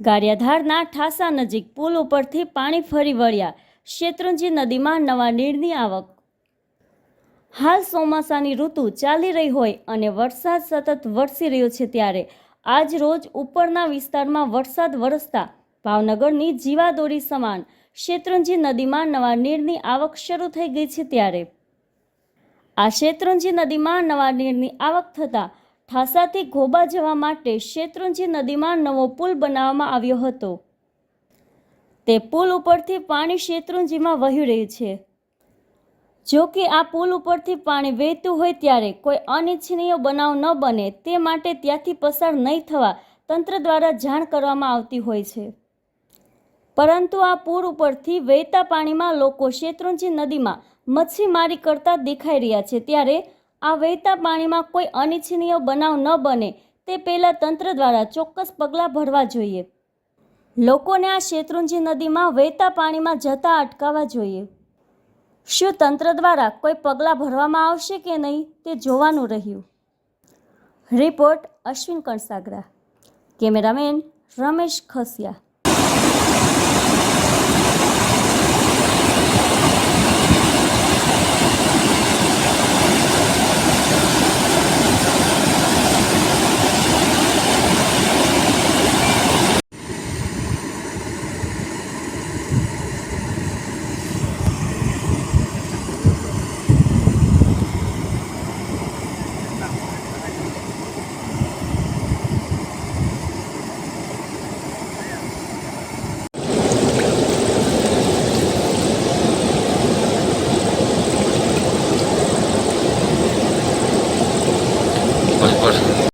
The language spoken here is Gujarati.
ગારિયાધારના ઠાસા નજીક પુલ ઉપરથી પાણી ફરી વળ્યા. શેત્રુંજી નદીમાં નવા નીરની આવક. હાલ ચોમાસાની ઋતુ ચાલી રહી હોય અને વરસાદ સતત વરસી રહ્યો છે ત્યારે આજ રોજ ઉપરના વિસ્તારમાં વરસાદ વરસતા ભાવનગરની જીવાદોરી સમાન શેત્રુંજી નદીમાં નવા નીરની આવક શરૂ થઈ ગઈ છે ત્યારે. આ શેત્રુંજી નદીમાં નવા નીરની આવક થતાં ઠાસાથી ઘોબા જવા માટે શેત્રુંજી નદીમાં નવો પુલ બનાવવામાં આવ્યો હતો. તે પુલ ઉપરથી પાણી શેત્રુંજીમાં વહી રહ્યું છે. જો કે આ પુલ ઉપરથી પાણી વહેતું હોય ત્યારે કોઈ અનિચ્છનીય બનાવ ન બને તે માટે ત્યાંથી પસાર નહીં થવા તંત્ર દ્વારા જાણ કરવામાં આવતી હોય છે. પરંતુ આ પુલ ઉપરથી વહેતા પાણીમાં લોકો શેત્રુંજી નદીમાં મચ્છીમારી કરતા દેખાઈ રહ્યા છે ત્યારે આ વહેતા પાણીમાં કોઈ અનિચ્છનીય બનાવ ન બને, તે પહેલાં તંત્ર દ્વારા ચોક્કસ પગલાં ભરવા જોઈએ. લોકોને આ શેત્રુંજી નદીમાં વહેતા પાણીમાં જતા અટકાવવા જોઈએ. શું તંત્ર દ્વારા કોઈ પગલાં ભરવામાં આવશે કે નહીં, તે જોવાનું રહ્યું. Report Ashwin Kansagara. Cameraman Ramesh Khasiya. Teşekkürler.